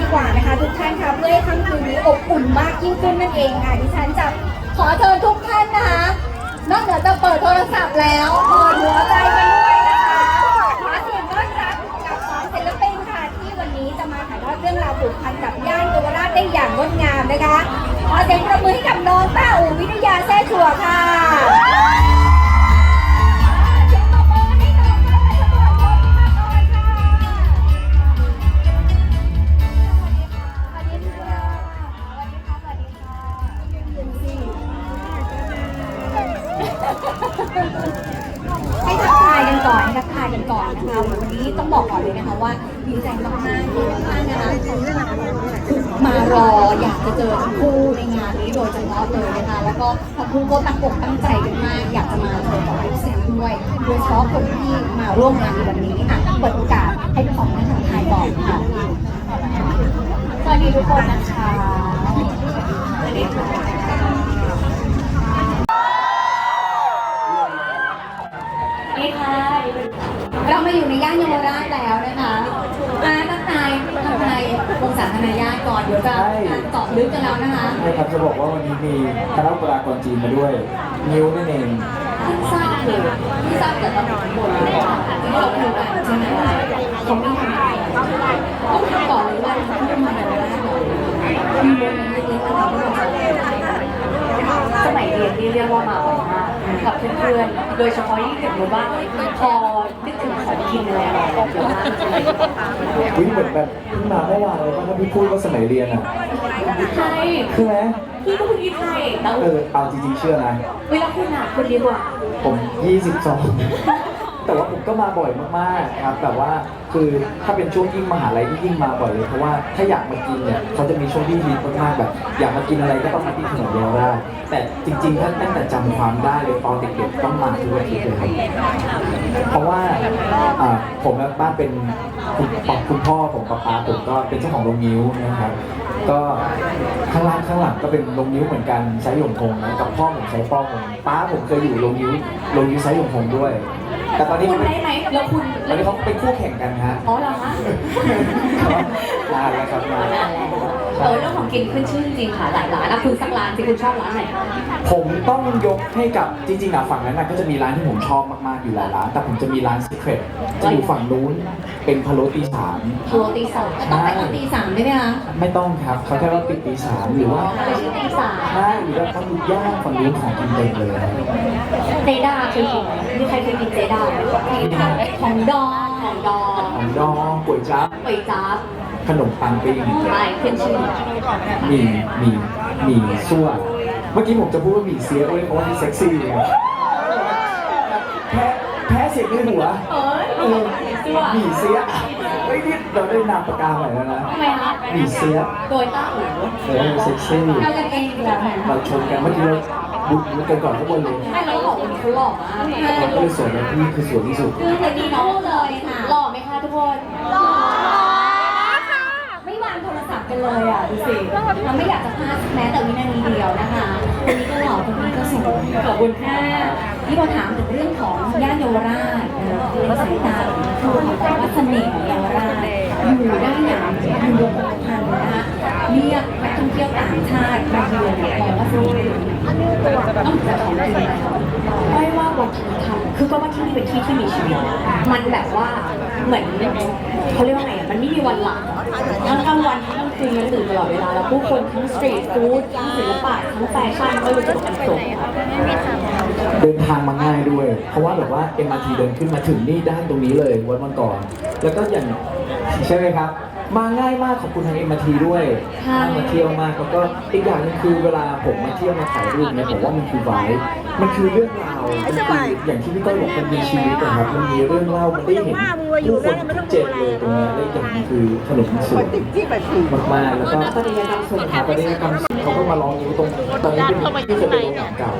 ดีกว่านะคะทุกท่านค่ะเพื่อให้ค่ำคืนนี้อบอุ่นมากยิ่งขึ้นนั่นเองค่ะดิฉันจะขอเชิญทุกท่านนะคะนอกเหนือจะเปิดโทรศัพท์แล้วเปิดหัวใจกันด้วยนะคะขอเสียงต้อนรับกับสองศิลปินค่ะที่วันนี้จะมาถ่ายทอดเรื่องราวผูกพันกับย่านเยาวราชได้อย่างงดงามนะคะขอเสียงประมือให้กับน้องต้าอูวิทยาแซ่ชัวค่ะ ให้ทักทายกันก่อนให้ทักทายกันก่อนนะคะวันนี้ต้องบอกก่อนเลยนะคะว่าดีใจมากๆที่ท่านนะคะมารออยากจะเจอทั้งคู่ในงานนี้โดยเฉพาะเลยนะคะ แล้วก็ทั้งคู่ก็ตั้งอกตั้งใจกันมากอยากจะมาเจอกับลูกศิษย์ด้วยโดยเฉพาะคนที่มาร่วมงานในวันนี้อะเปิดโอกาสให้ทั้งสองท่านทักทายก่อนค่ะสวัสดีทุกคนนะคะสวัสดีค่ะ เรามาอยู่ในย่านเยาวราชแล้วนะคะอาทักทายทักทายวงศาคณะญาติก่อนเดี๋ยวจะเจาะลึกกันแล้วนะคะใช่ครับจะบอกว่าวันนี้มีคณะบุคลากรจีนมาด้วย นิ้วนั่นเองเพิ่งทราบเลยเพิ่งทราบแต่ตอนบนเลยค่ะที่เราคุยกันใช่ไหมเขาไม่ทำอะไรต้องทำก่อนเลยว่าเขาไม่มาแล้วมีโมเมนต์เล็กๆอะไรที่เราจะสมัยเรียนนี่เรียกว่ามาบ่อยมากกับเพื่อนๆ โดยเฉพาะยิ่งเห็นรู้ว่าพอนึ กถึงของกินแล้วเดี๋ยวมาจะวิ่งเหมือนแบบเพิ่งมาเมื่อวานเลยป่ะถ้าพี่พูดว่าสมัยเรียนอะใช่ใช่ไหมพี่ก็เพิ่งยี่ไทยแล้วเออเอาจริงๆเชื่อนะ เวลาคุณหนาคนดีกว่า ผม 22 แต่ว่าผมก็มาบ่อยมากๆครับแต่ว่าคือถ้าเป็นช่วงยิ่งมหาลัยที่ยิ่งมาบ่อยเลยเพราะว่าถ้าอยากมากินเนี่ยเขาจะมีช่วงที่ฮิตมากๆแบบ อยากมากินอะไรก็ต้องมาที่ถนนเยาวราชแต่จริงๆถ้าตั้งแต่จำความได้เลยตอนเด็กๆต้องมาทุกอาทิตย์เลยครับเพราะว่าอ่าผมกับบ้านเป็นคุณคุณพ่อผมกับป้าผมก็เป็นเจ้าของโรงนิ้วนะครับก็ข้างล่างข้างหลังก็เป็นโรงนิ้วเหมือนกันใช้หยงคงนะกับพ่อผมใช้ป้องผมป้าผมเคยอยู่โรงนิ้วโรงนิ้วใช้หยงคงด้วย แต่ตอนนี้คุณเขาเป็นได้ไหมแล้วคุณตอนนี้เขาเป็นคู่แข่งกันฮะอ๋อเหรอคะนานแล้วครับนานนานแล้ว เออเรื่องของกินขึ้นชื่อจริงๆค่ะหลายร้านนะคุณสักร้านที่คุณชอบร้านไหนผมต้องยกให้กับจริงๆอะฝั่งนั้นน่ะก็จะมีร้านที่ผมชอบมากๆอยู่หลายร้าน แต่ผมจะมีร้านซีเครตจะอยู่ฝั่งนู้นเป็นพะโล้ตีสามโรตีสองต้องไปตอนตีสามได้ไหมคะไม่ต้องครับเขาแค่ว่าปิดตีสามหรือว่าไปชื่อตีสามถ้าหรือว่าเขาดูย่างฝั่งนู้นของกินเต็มเลย เจด้าเคยกินไหมมีใครเคยกินเจด้าไหมของดองข องดองของดองก๋วยจั๊บไปจ้าบขนมปังปิ้งใช่ขึ้นชื่อหมี่หมี่หมี่ซั่วเมื่อกี้ผมจะพูดว่าหมี่เสียด้วยเพราะว่ามันเซ็กซี่ไงแพ้แพ้เสียงในหัวเอ้ยเออหมี่เสียเฮ้ยนี่เราได้นามปากกาใหม่แล้วนะทำไมคะหมี่เสียโดยต้าอู๋เออเซ็กซี่เอากันเองเหรอคะเราชมกันเมื่อกี้เราบุกกันก่อนทุกคนเลยไม่เราบอกวันนี้เขาหล่อมากเราก็เลยสวยนะพี่คือสวยที่สุดคือคนนี้น้องเลยค่ะห ล่อไหมคะทุกคนไม่วางโทรศัพท์กันเลยอะดูสิเราไม่อยากจะพลาดแม้แต่วินาทีเดียวนะคะคนนี้ก็หล่อคนนี้ก็สวยขอบคุณค่ะที่พอถามถึงเรื่องของย่านเยาวราชในสายตาของผู้ของวัฒเสน่ห์ของเยาวราชอยู่ได้อย่างอยู่ยงคงกระพันนะคะเรียกนักท่องเที่ยวต่างชาติมาเยือนเนี่ยมองว่าสวยต้องจะของจริงไหมไม่ว่าวัฒนธรรมคือก็ว่าที่นี่เป็นที่ที่มีชีวิต มันแบบว่า เหมือนเขาเรียกว่าไงอะมันไม่มีวันหลับทั้งกลางวันทั้งกลางคืนมันตื่นตลอดเวลา แล้วผู้คนทั้งสตรีทฟู้ดทั้งศิลปะทั้งแฟชั่นก็รู้จักกันส่งเดินทางมาง่ายด้วย เพราะว่าแบบว่า MRT เดินขึ้นมาถึงนี่ด้านตรงนี้เลยวัดมังกรแล้วก็อย่างใช่ไหมครับ มาง่ายมากขอบคุณทาง MRT ด้วยนั่งมาเที่ยวมากแล้วก็อีกอย่างหนึงคือเวลาผมมาเที่ยวมาถ่ายรูปเนี่ยผมว่ามันคือไวบ์มันคือเรื่องราวมันคืออย่างที่พี่ต้อยบอกมันมีชีวิตนะครับมันมีเรื่องเล่ามันได้เห็นผู้คนทุกเจนเลยตรงนี้และอีกอย่างหนึงคือขนมสวยมากๆแล้วก็ปฏิญาณสวยสถาปัตยกรรมเขาก็มาลองนิ้วตรงตอนนี้เป็นที่เคยเป็นโรงหนังเก่า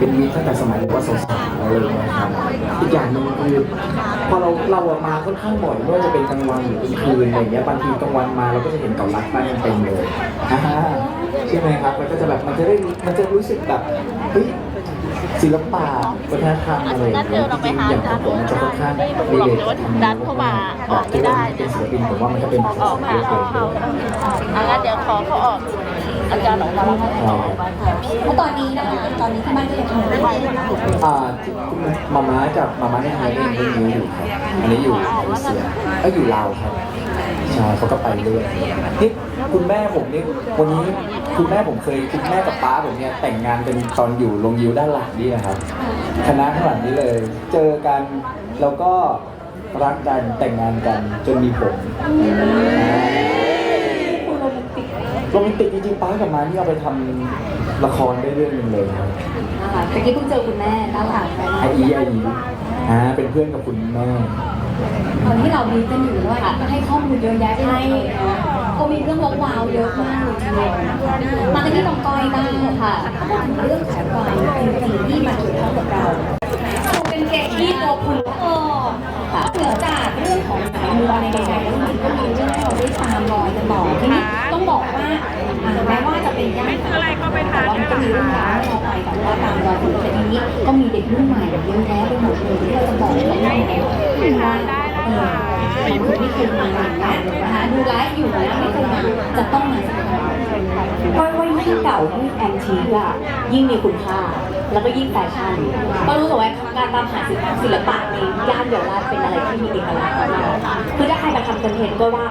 เป็นมีตั้งแต่สมัยแบบว่าสาวๆอะไรอย่างเงี้ยครับอีกอย่างหนึ่งคือพอเราเราอะมาค่อนข้างบ่อยไม่ว่าจะเป็นกลางวันหรือกลางคืนอะไรอย่างเงี้ยบางทีกลางวันมาเราก็จะเห็นเก่ารักบ้านเต็มเลยอ่าใช่ไหมครับมันก็จะแบบมันจะได้มันจะรู้สึกแบบเฮ้ยศิลปะวัฒนธรรมอะไรอย่างเงี้ยจริงๆอย่างผมมันจะค่อนข้างมีเด็กทำงานแบบที่เราเป็นศิลปินผมว่ามันก็เป็นออกมาเอาเขาอันนั้นเดี๋ยวขอเขาออก อาจารย์ออกมาแล้วใช่ครับเพราะตอนนี้นะคะตอนนี้ที่บ้านก็ยังทำไม่ได้นะคะอ่าที่คุณมาม้ากับมาม้าในไทยเองเรื่องนี้อยู่ครับอันนี้อยู่มาเลเซียก็อยู่ลาวครับใช่เขาก็ไปเรื่อยนี่คุณแม่ผมนี่วันนี้คุณแม่ผมเคยคุณแม่กับป้าผมเนี่ยแต่งงานกันตอนอยู่โรงยิวด้านหลังนี่นะครับคณะข้างหลังนี้เลย เจอกันแล้วก็รักกันแต่งงานกันจนมีผม คุณโรแมนติก โรแมนติกจริงๆป้ากับมานี่เอาไปทำละครได้เรื่องหนึงเลยครับนะคะตะกี้เพิ่งเจอคุณแม่ด้านหลังไปไออีไออีอ่าเป็นเพื่อนกับคุณแม่ ตอนที่เรามีกันอยู่ด้วยก็ให้ข้อมูลเยอะแยะให้นะก็มีเรื่องว้าวๆเยอะมากเลยทีเดียวมากันที่น้องก้อยบ้างค่ะพูดถึงเรื่องของความเป็นสิ่งที่มาเกี่ยวข้องกับเราเป็นเกย์ที่ตัวคุณเออค่ะเหนือจากเรื่องของสายมูในใดๆแล้วจริงๆก็มีเรื่องให้เราได้ตามรอยกันต่อที่นี่ ต้องบอกว่าแม้ว่าจะเป็นย่านอะไรก็ไปทานแต่ว่ามันก็มีเรื่องราเราไปแต่ว่าตามรอยคุณแต่ทีนี้ก็มีเด็กรุ่นใหม่เยอะแยะไปหมดเลยที่เราจะบอกว่าว่าเออเป็นคนที่เคยมาอย่างเงี้ยนะคะดูไลฟ์อยู่แล้วไม่เคยมาจะต้องมาสักครั้งก้อยว่ายิ่งเก่ายิ่งแอนทีกอะยิ่งมีคุณค่าแล้วก็ยิ่งแฟชั่นก็รู้สึกว่าการตามหาศิลปะในย่านเยาวราชเป็นอะไรที่มีเอกลักษณ์มากคือถ้าใครมาทำคอนเทนต์ก็ว่า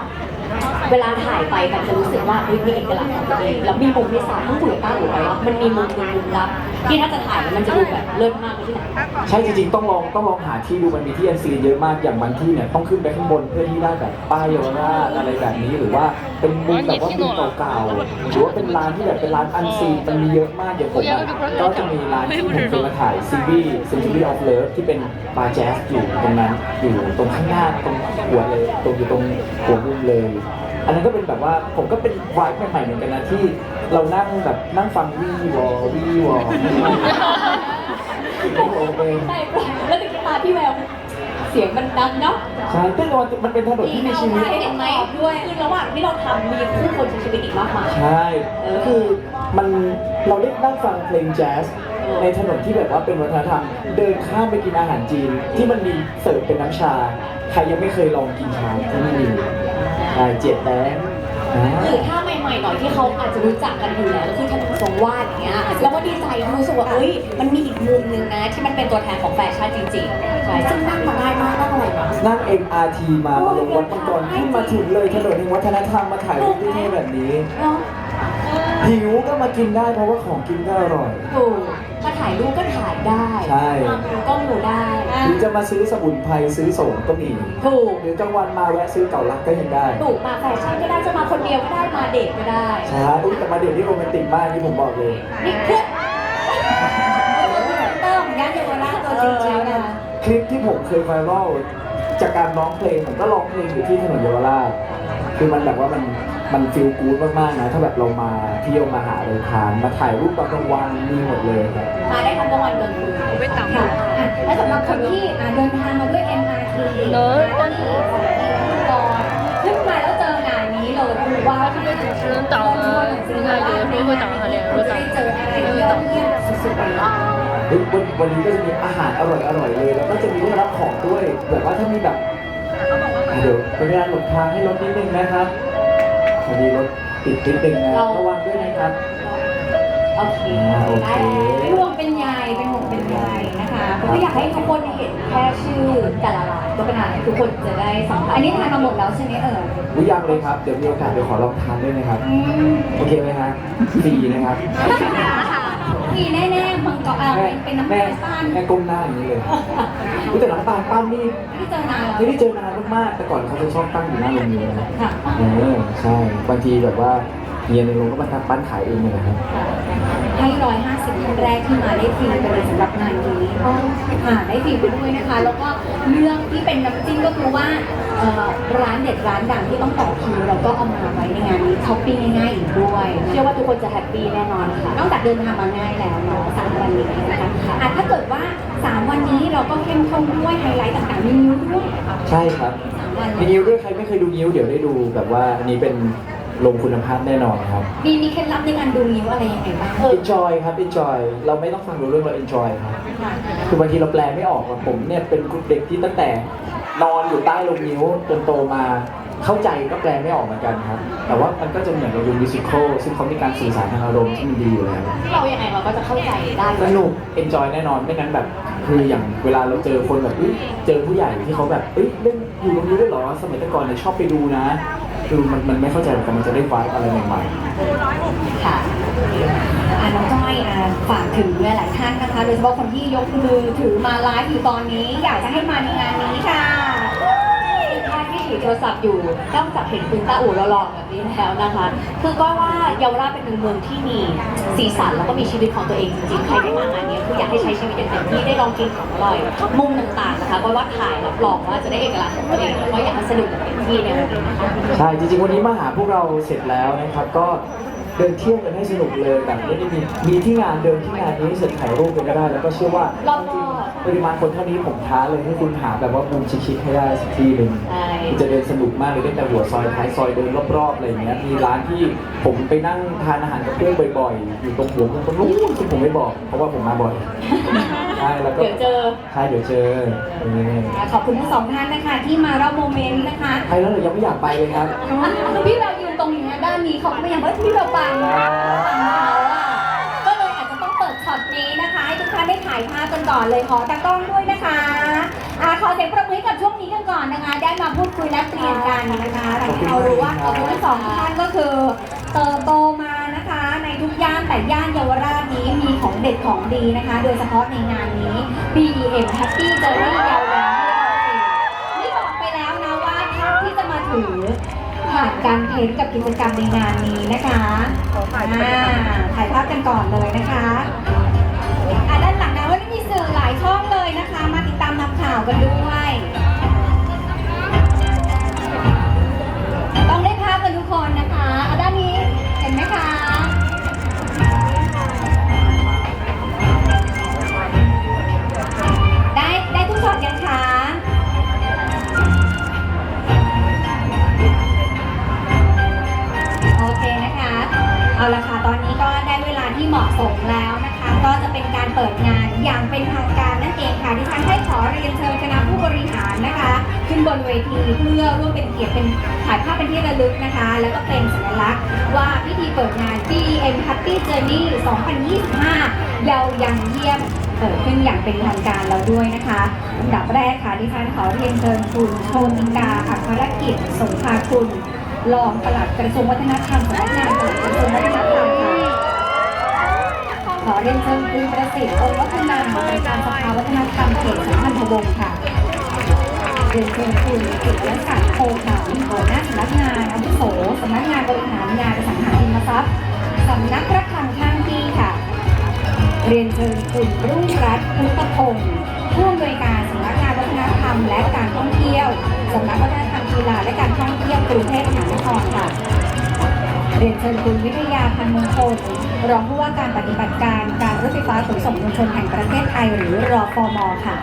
เวลาถ่ายไปมันจะรู้สึกว่าเฮ้ยมีเอกลักษณ์ของตัวเองแล้วมีมุมที่สามทั้งคุยป้าหรือไว้ว่ามันมีมุมหนึ่งมุมลับที่ถ้าจะถ่ายแล้วมันจะดูแบบเลิศมากที่ไหนใช่จริงๆต้องลองต้องลองหาที่ดูมันมีที่ NC เยอะมากอย่างบางที่เนี่ยต้องขึ้นไปข้างบนเพื่อที่ได้แบบป้ายเยาวราชอะไรแบบนี้หรือว่าเป็นมุมแบบว่ามุมเก่าๆหรือว่าเป็นร้านที่แบบเป็นร้านอันซีมันมีเยอะมากอย่างผมอะก็จะมีร้านที่ผมเคยมาถ่ายซีรีส์ซีรีส์ออฟเลิฟที่เป็นบาร์แจ๊สอยู่ตรงนั้นอยู่ตรงข้างหน้าตรงหัวเลยตรงอยู่ตรงหัวมุมเลย อันนั้นก็เป็นแบบว่าผมก็เป็นวายใหม่ๆเหมือนกันนะที่เรานั่งแบบนั่งฟังวีวอวีวอโอเคใช่แล้วถึงตาพี่แววเสียงมันดังเนาะใช่ซึ่งมันเป็นถนนที่มีชีวิตเห็นไหมด้วยคือระหว่างที่เราทำมีผู้คนใช้ชีวิตอีกมากมายใช่คือมันเราได้นั่งฟังเพลงแจ๊สในถนนที่แบบว่าเป็นวัฒนธรรม เดินข้ามไปกินอาหารจีน ที่มันมีเสิร์ฟเป็นน้ำชา ใครยังไม่เคยลองกินชาที่นี่ มีใช่เจ็ดแต้มอ่าหรือถ้าใหม่ๆหน่อยที่เขาอาจจะรู้จักกันอยู่แล้วคือถนนทรงวาดอย่างเงี้ยแล้วก็ดีใจรู้สึกว่าเอ้ยมันมีอีกมุมนึงนะ ที่มันเป็นตัวแทนของแฟชั่นจริงๆใช่ซึ่งนั่งมาได้มากนั่งอะไรมา นั่ง MRT มามาลงวัดมังกรขึ้นมาถึงเลยถนนแห่งวัฒนธรรมมาถ่ายรูปที่นี่แบบนี้ เนาะหิวก็มากินได้เพราะว่าของกินก็อร่อย ถูกมา ถ่ายรูปก็ถ่ายได้ใช่มาดูก็ดูได้หรือจะมาซื้อสมุนไพรซื้อโสมก็มีถูกหรือกลางวันมาแวะซื้อเก่าลักก็ยังได้ ถูกมาแฟชั่นก็ได้จะมาคนเดียวก็ได้มาเดทก็ได้ใช่อุ๊ยแต่มาเดี๋ยวนี้โรแมนติกมากนี่ผมบอกเลย นี่เพื่อนเติมย่านเยาวราชตัวจริงๆนะคะคลิปที่ผมเคยไวรัลจากการร้องเพลงผมก็ร้องเพลงอยู่ที่ถนนเยาวราชคือมันแบบว่ามัน มันฟิลกู๊ดมากๆนะ ถ้าแบบเรามาเที่ยวมาหาเดินทางมาถ่ายรูปตอนกลางวันมีหมดเลยครับ มาได้ทั้งกลางวันกลางคืนไม่ต่ค่ะอะและสำหรับคนที่เดินทางมาด้วย MRT เนอะตอนนี้ก่อนขึ้นมาแล้วเจองานนี้เลยว่าที่ไม่ถึงเรื่องต่อมาคืออะไรเองต่อมาเนี่ยเรื่องเจอยอสุดๆเลวันนี้ก็จะมีอาหารอร่อยๆเลย แล้วก็จะมีได้รับของด้วยแบบว่าถ้ามีแบบ เดี๋ยวเป็นการหลบทางให้รถนิดนึงนะครับ พอดีรถติดนิดนึงนะระวังด้วยนะครับ โอเคอ่าโอเคเป็นห่วงเป็นใยเป็นห่วงเป็นใยนะคะผมก็ก็อยากกอายให้ให้ทุทุกกคคนนเห็นแค่ชื่อแต่ละร้านก็เป็นอะไรทุกคนจะได้สัมผัสอันนี้ทานมาหมดแล้วใช่ไหมเอ่ยวิยังเลยครับ เดี๋ยวมีโอกาสเดี๋ยวขอลองทานด้วยนะครับ อืมโอเคไหมฮะฟรีนะครับ มีแน่ๆมังกรอ่าแม่เป็นน้ำแม่ตาลปั้นแม่ก้มหน้าอย่างนี้เลยอุ๊ยแต่น้ำตาลปั้นนี่ที่เจอนานแล้วไม่ได้เจอนานมากๆแต่ก่อนเขาจะชอบตั้งอยู่หน้าโรงเรียนนะค่ะเออใช่บางทีแบบว่าเฮียในโรงก็มาทำปั้นขายเองเลยนะครับ ให้ร้อยห้าสิบท่านแรกที่มาได้ฟรีไปเลยสำหรับงานนี้ค่ะได้ฟรีไปด้วยนะคะ แล้วก็เรื่องที่เป็นน้ำจิ้มก็คือว่าเอ่อร้านเด็ดร้านดังที่ต้องต่อคิวเราก็เอามาไว้ในงานนี้ช้อปปิ้งง่ายๆอีกด้วย เชื่อว่าทุกคนจะแฮปปี้แน่นอนค่ะ นอกจากเดินทางมาง่ายแล้วเนาะสามวันนี้นะคะอะถ้าเกิดว่าสามวันนี้เราก็เข้มข้นด้วยไฮไลท์ต่างๆมีนิ้วด้วยใช่ครับ สามวันมีนิ้วด้วยใครไม่เคยดูนิ้วเดี๋ยวได้ดูแบบว่าอันนี้เป็น ลงคุณภาพแน่นอนครับ มีมีเคล็ดลับในการดูนิ้วอะไรยังไงบ้าง enjoy ครับ enjoy เราไม่ต้องฟังรู้เรื่องเรา enjoy ครับค่ะคือบางทีเราแปลไม่ออกอะผมเนี่ยเป็นเด็กที่ตั้งแต่ นอนอยู่ใต้ลงนิ้วจนโตมาเข้าใจก็แปลไม่ออกเหมือนกันครับ แต่ว่ามันก็จะเหมือนกับดูมิวสิควลซึ่งเขามีการสื่อสารทางอารมณ์ที่มันดีอยู่แล้วเรายังไงเราก็จะเข้าใจได้สนุก enjoy แน่นอนไม่งั้นแบบ คืออย่างเวลาเราเจอคนแบบเอ้ยเจอผู้ใหญ่ที่เขาแบบเอ้ยเล่นอยู่ตรงนี้ด้วยเหรอสมัยแต่ก่อนเนี่ยชอบไปดูนะ คือมันมันไม่เข้าใจเหมือนกันมันจะได้ไฟอะไรใหม่ๆค่ะอ่าน้องจ้อยอ่าฝากถึงหลายๆท่านนะคะ โดยเฉพาะคนที่ยกมือถือมาไลฟ์อยู่ตอนนี้ อยากจะให้มาในงานนี้ค่ะ ถือโทรศัพท์อยู่นอกจากเห็นคุณตาอู่หล่อๆแบบนี้แล้วนะคะ คือก็ว่าเยาวราชเป็นเมืองที่มีสีสันแล้วก็มีชีวิตของตัวเองจริงๆใครได้มางานนี้คืออยากให้ใช้ชีวิตอย่างเต็มที่ได้ลองกินของอร่อย มุมต่างๆนะคะก็ว่าถ่ายรับรองว่าจะได้เอกลักษณ์ของตัวเองแล้วก็อยากให้สนุกอย่างเต็มที่ในวันนี้นะคะใช่จริงๆวันนี้มาหาพวกเราเสร็จแล้วนะครับก็เดินเที่ยวกันให้สนุกเลยแบบไม่ได้มีมีที่งานเดินที่งานนี้เสร็จถ่ายรูปกันก็ได้ แล้วก็เชื่อว่ารอบๆจริงๆ ปริมาณคนเท่านี้ผมท้าเลยให้คุณหาแบบว่ามุมชิคๆให้ได้สักที่หนึ่งใช่ คุณจะเดินสนุกมากเลยตั้งแต่หัวซอยท้ายซอยเดินรอบๆอะไรอย่างเงี้ยมีร้านที่ผมไปนั่งทานอาหารกับเพื่อนบ่อยๆ อยู่ตรงหัวมุมตรงนู้นซึ่งผมไม่บอกเพราะว่าผมมาบ่อยใช่แล้วก็เดี๋ยวเจอใช่เดี๋ยวเจอนี่ขอบคุณทั้งสองท่านนะคะที่มาเล่าโมเมนต์นะคะใครแล้วเรายังไม่อยากไปเลยครับพี่เรายืนตรงนี้ด้านนี้เขาก็ไม่ยังว่าพี่เราปังนะปังเขาอะานได้ถ่ายภาพกันก่อนเลยขอตากล้องด้วยนะคะอ่าขอเสียงประมือกับช่วงนี้กันก่อนนะคะ ได้มาพูดคุยและเปลี่ยนกันนะคะหลังจากเรารู้ว่าเราทั้งสองท่านก็คือเติบโตมานะคะ ในทุกย่านแต่ย่านเยาวราชนี้มีของเด็ดของดีนะคะ โดยเฉพาะในงานนี้ BEM Happy Journey เยาวๆนี่บอกไปแล้วนะว่าท่านที่จะมาถือผ่านการเพ้นกับกิจกรรมในงานนี้นะคะอ่าถ่ายภาพกันก่อนเลยนะคะ เลยนะคะ มาติดตามทำข่าวกันด้วย ต้องได้ภาพกันทุกคนนะคะเอะด้านนี้เห็นไหมคะได้ได้ทุกช็อตยังคะโอเคนะคะ เอาละค่ะตอนนี้ก็ได้เวลาที่เหมาะสมแล้วนะคะ ก็จะเป็นการเปิดงานอย่างเป็นทางการ เองค่ะดิฉันให้ขอเรียนเชิญคณะผู้บริหารนะคะ ขึ้นบนเวทีเพื่อร่วมเป็นเกียรติเป็นถ่ายภาพเป็นที่ระลึกนะคะ แล้วก็เป็นสัญลักษณ์ ว่าพิธีเปิดงาน BEM Happy Journey 2025 เรายังเยี่ยมเปิดขึ้นอย่างเป็นทางการแล้วด้วยนะคะอันดับแรกค่ะดิฉันขอเรียนเชิญคุณโชนิกาอัครกิจสงขาคุณรองปลัดกระทรวงวัฒนธรรมสำนักงานปลัดกระทรวงวัฒนธรรม อเรียนเชิญคุณประสิทธิ์องค์วัฒนาประธานสภาวัฒนธรรมเขตสัมพันธวงศ์ค่ะเรียนเชิญคุณกิตติศักดิ์โพขำหัวหน้าสำนักงานอาวุโสสำนักงานบริหารงานสังหาริมทรัพย์สำนักระฆังข้างที่ค่ะ เรียนเชิญคุณรุ่งรัตน์พุทธพงศ์ผู้อำนวยการสำนักงานวัฒนธรรมและการท่องเที่ยวสำนักวัฒนธรรมกีฬาและการท่องเที่ยวกรุงเทพมหานครค่ะ เรียนเชิญคุณวิทยาพันมงคล รองผู้ว่าการปฏิบัติการการรถไฟฟ้าขนส่งมวลชนแห่งประเทศไทยหรือรอฟมค่ะ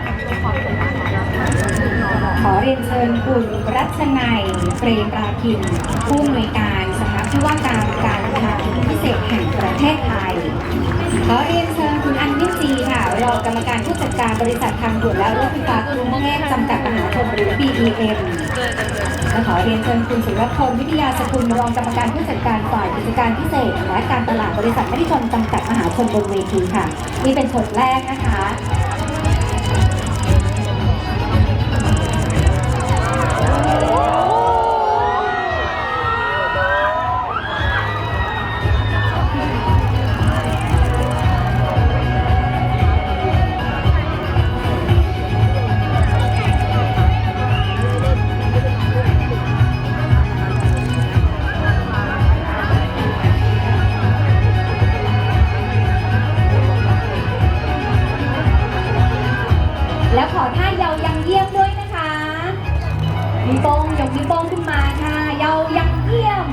ขอเรียนเชิญคุณรัชนัยเปรมราคินผู้อำนวยการสำนักที่ว่าการการทางพิเศษแห่งประเทศไทย ขอเรียนเชิญคุณอัญวิจีค่ะรองกรรมการผู้จัดการบริษัททางด่วนและรถไฟฟ้ากรุงเทพจำกัดมหาชนหรือ BEM ะขอเรียนเชิญคุณสุรพลวิทยาสกุลรองกรรมการผู้จัดการฝ่ายกิจการพิเศษ และการตลาดบริษัทมหิชนจำกัดมหาชนบนเวทีค่ะ นี่เป็นชนแรกนะคะ มีวโป้งยกนิ้วโป้งขึ้นมาค่ะเยายังเยี่ยม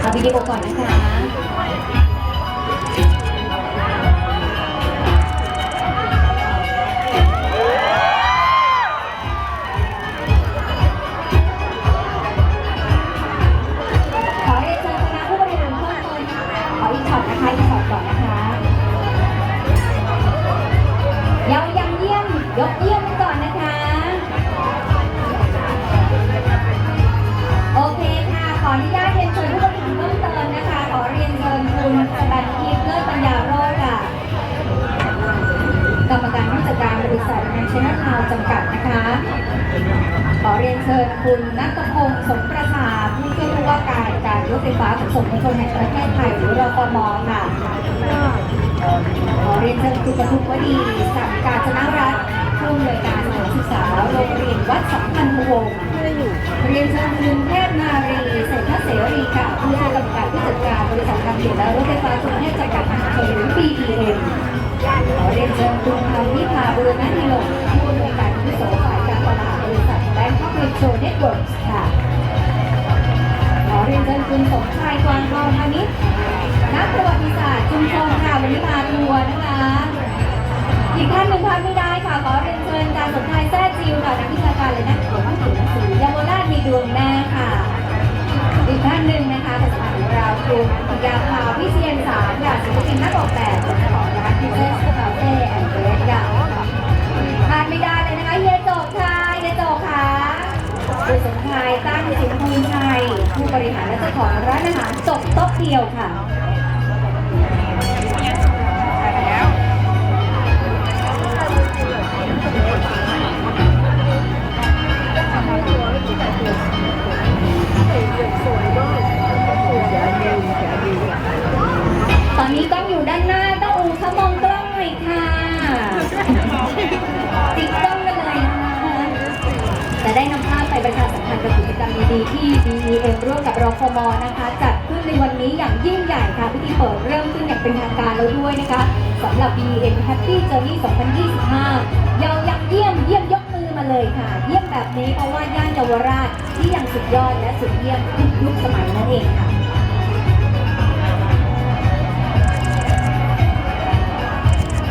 เอาวิดีโอก่อนนะคะาว จำกัดนะคะ ขอเรียนเชิญคุณนัทพงศ์สมประชาผู้ช่วยผู้ว่าการการรถไฟฟ้าขนส่งมวลชนแห่งประเทศไทยหรือรฟมค่ะ ขอเรียนเชิญคุณปทุมวดีสังการจนรัตน์ผู้อำนวยการสถานศึกษาโรงเรียนวัดสัมพันธวงศ์เรียนเชิญคุณเทพนารีเศรษฐเสรีค่ะผู้ช่วยกรรมการผู้จัดการบริษัทการเขียนและรถไฟฟ้ากรุงเทพจำกัดมหาชนหรือ BEM ขอเรียนเชิญคุณคำนิพาบุรณนิลก ผู้อำนวยการผู้โสฝ่ายการตลาดบริษัทแบงค์คอร์ปอเรชั่นเน็ตเวิร์กค่ะขอเรียนเชิญคุณสมชายกวางทองพาณิชนักประวัติศาสตร์ชุมชนค่ะวันนี้มาทัวร์นะคะ อีกท่านหนึ่งพลาดไม่ได้ค่ะขอเรียนเชิญอาจารย์สมชายแท้จิวค่ะนักวิชาการและนักเขียนหนังสือหนังสือยาวราชมีดวงแม่ค่ะอีกท่านหนึ่งนะคะภาษาของเราคุณปิยาภาวิเชียนสารค่ะศิลปินนักออกแบบของร้านพิเศษคาเฟ่แอนด์เรสค่ะ พลาดไม่ได้เลยนะคะเฮียโจกค่ะเฮียโจกค่ะคุณสมชายตั้งสินภูมิชัยผู้บริหารและเจ้าของร้านอาหารจบโต๊ะเดียวค่ะ ที่ BEM ร่วมกับรฟมนะคะ จัดขึ้นในวันนี้อย่างยิ่งใหญ่ค่ะพิธีเปิดเริ่มขึ้นอย่างเป็นทางการแล้วด้วยนะคะสำหรับ BEM Happy Journey 2025 เรายังเยี่ยมเยี่ยมยกมือมาเลยค่ะ เยี่ยมแบบนี้เพราะว่าย่านเยาวราชที่ยังสุดยอดและสุดเยี่ยมทุกยุคสมัยนั่นเองค่ะ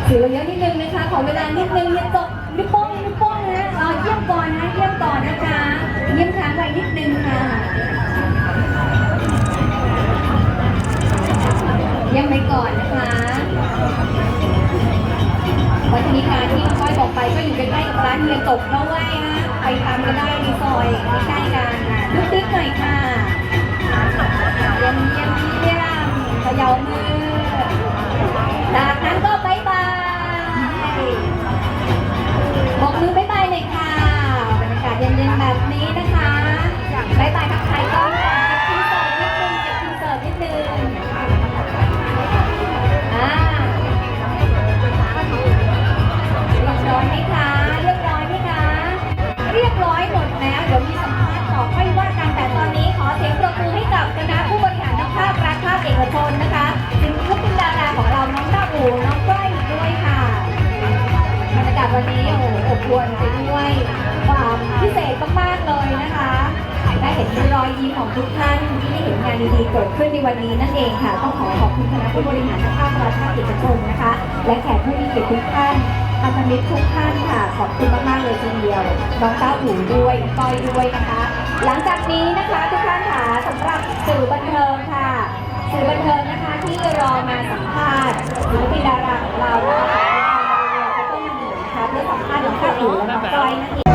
ถือเยอะนิดนึงนะคะขอเวลานิดนึงเนี่ยตกนิ้วโก่อนนะเยี่ยมก่อนนะคะเยี่ยมค้างไว้นิดนึงค่ะเยี่ยมไปก่อนนะคะวัฒนิการที่ค่อยบอกไปก็อยู่ใกล้ๆกับร้านเฮียตกเนะเว้ยฮะไปตามกันได้ในซอยใกล้ๆกันนะลุกติ๊กหน่อยค่ะเยี่ยมเยี่ยมเยี่ยมขย่ามือจากนั้นก็ วันนี้โอ้โหอบอวลไปด้วยความพิเศษมากๆเลยนะคะได้เห็นรอยยิ้มของทุกท่านที่ได้เห็นงานดีๆเกิดขึ้นในวันนี้นั่นเองค่ะ ต้องขอขอบคุณคณะผู้บริหารทั้งภาครัฐภาคเอกชนนะคะ และแขกผู้มีเกียรติทุกท่านพันธมิตรทุกท่านค่ะ ขอบคุณมากๆเลยทีเดียวน้องเต้าหูด้วยน้องก้อยด้วยนะคะ หลังจากนี้นะคะทุกท่านค่ะสำหรับสื่อบันเทิงค่ะสื่อบันเทิงนะคะที่รอมาสัมภาษณ์ศิลปินดาราของเรานะคะ นีนะคะเพื่อสัมภาษณ์น้องเต้าหูและน้องก้อยนั่นเอง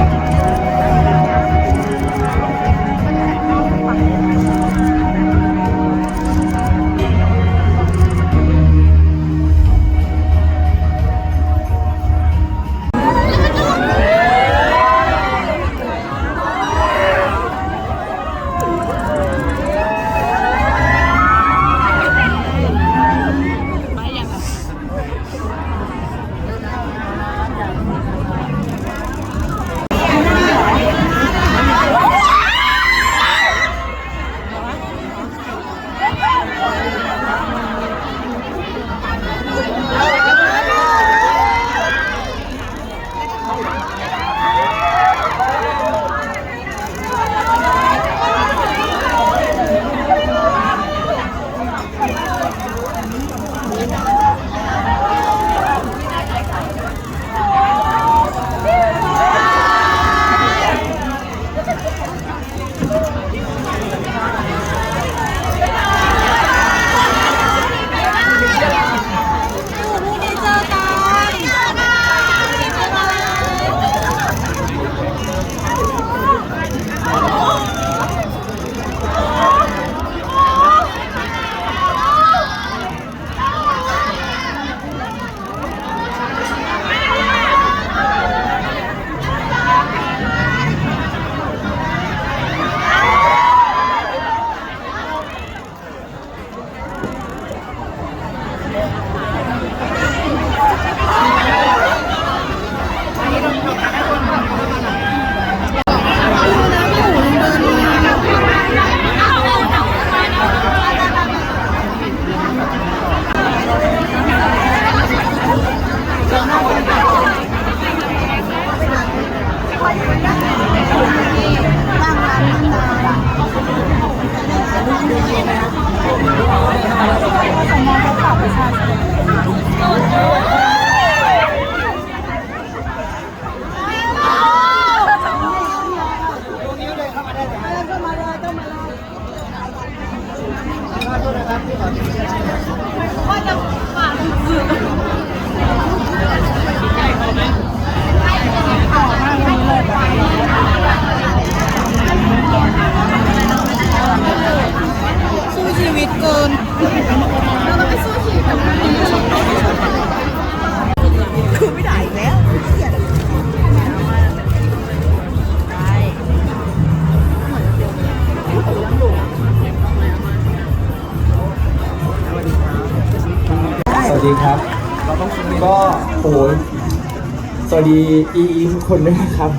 วัสดีอีอีทุกคนด้วยนะครับ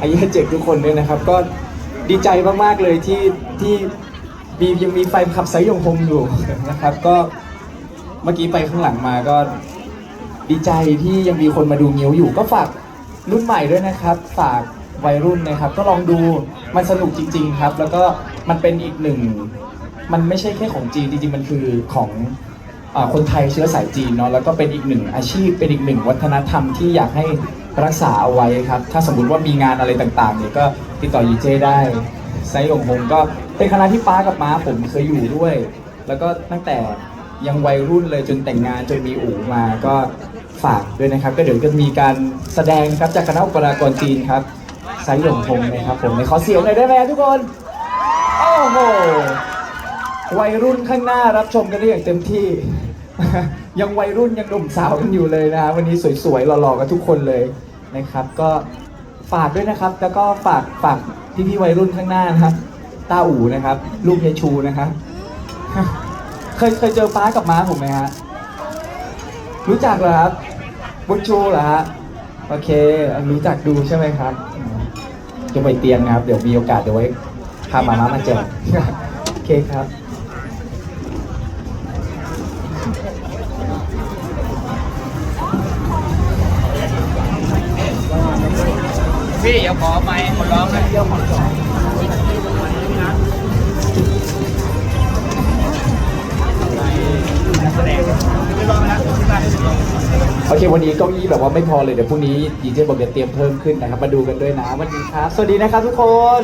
อายุเจ็กทุกคนด้วยนะครับ ก็ดีใจมากๆเลยที่ที่มียังมีไฟขับไซส์ยงคงอยู่นะครับ ก็เมื่อกี้ไปข้างหลังมาก็ดีใจที่ยังมีคนมาดูงิ้วอยู่ ก็ฝากรุ่นใหม่ด้วยนะครับ ฝากวัยรุ่นนะครับ ก็ลองดูมันสนุกจริง ๆครับ แล้วก็มันเป็นอีกหนึ่ง มันไม่ใช่แค่ของจีนจริงๆมันคือของอคนไทยเชื้อสายจีนเนาะแล้วก็เป็นอีกหนึ่งอาชีพเป็นอีกหนึ่งวัฒนธรรมที่อยากให้ รักษาเอาไว้ครับ ถ้าสมมติว่ามีงานอะไรต่างๆเนี่ยก็ติดต่อยีเจได้ไซต์ของผมก็เป็นคณะที่ป้ากับม้าผมเคยอยู่ด้วย แล้วก็ตั้งแต่ยังวัยรุ่นเลยจนแต่งงานจนมีอู่มาก็ฝากด้วยนะครับ ก็เดี๋ยวจะมีการแสดงครับจากคณะอุปรากรจีนครับไซต์หลงพงนะครับผมในขอเสียงหน่อยได้ไหมทุกคนโอ้โหวัยรุ่นข้างหน้ารับชมกันได้อย่างเต็มที่ ยังวัยรุ่นยังหนุ่มสาวกันอยู่เลยนะฮะวันนี้สวยๆหล่อๆกันทุกคนเลยนะครับ ก็ฝากด้วยนะครับ แล้วก็ฝากฝากพี่ๆวัยรุ่นข้างหน้านะครับตาอู่นะครับ ลูกเยชูนะครับเคยเคยเจอป้ากับม้าผมไหมฮะรู้จักเหรอครับบุญชูเหรอฮะโอเค รู้จักดูใช่ไหมครับจะไปเตียงนะครับ เดี๋ยวมีโอกาสเดี๋ยวไว้พามาม้ามาเจอโอเคครับ พี่เดี๋ยวขอไมคนร้องนะเที่ยวขอสองโอเควันนี้เก้าอี้แบบว่าไม่พอเลยเดี๋ยวพรุ่งนี้ดีเจบอกจะเตรียมเพิ่มขึ้นนะครับ มาดูกันด้วยนะสวัสดีครับ สวัสดีนะครับทุกคน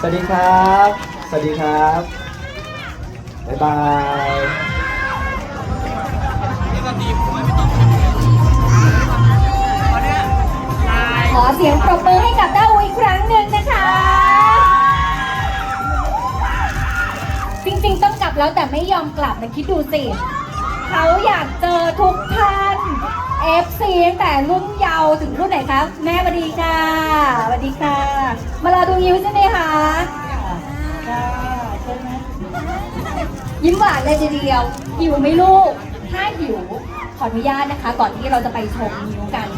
สวัสดีครับ สวัสดีครับ บ๊ายบาย ขอเสียงปรบมือให้กับต้าอูอีกครั้งหนึ่งนะคะ จริงๆต้องกลับแล้วแต่ไม่ยอมกลับนะคิดดูสิ เขาอยากเจอทุกท่าน FC ตั้งแต่รุ่นเยาว์ถึงรุ่นไหนครับแม่สวัสดีค่ะสวัสดีค่ะ มารอดูยิ้วใช่ไหมคะยิ้มหวานเลยทีเดียวหิวไหมลูก ถ้าหิว ขออนุญาตนะคะ ก่อนที่เราจะไปชมนิ้วกัน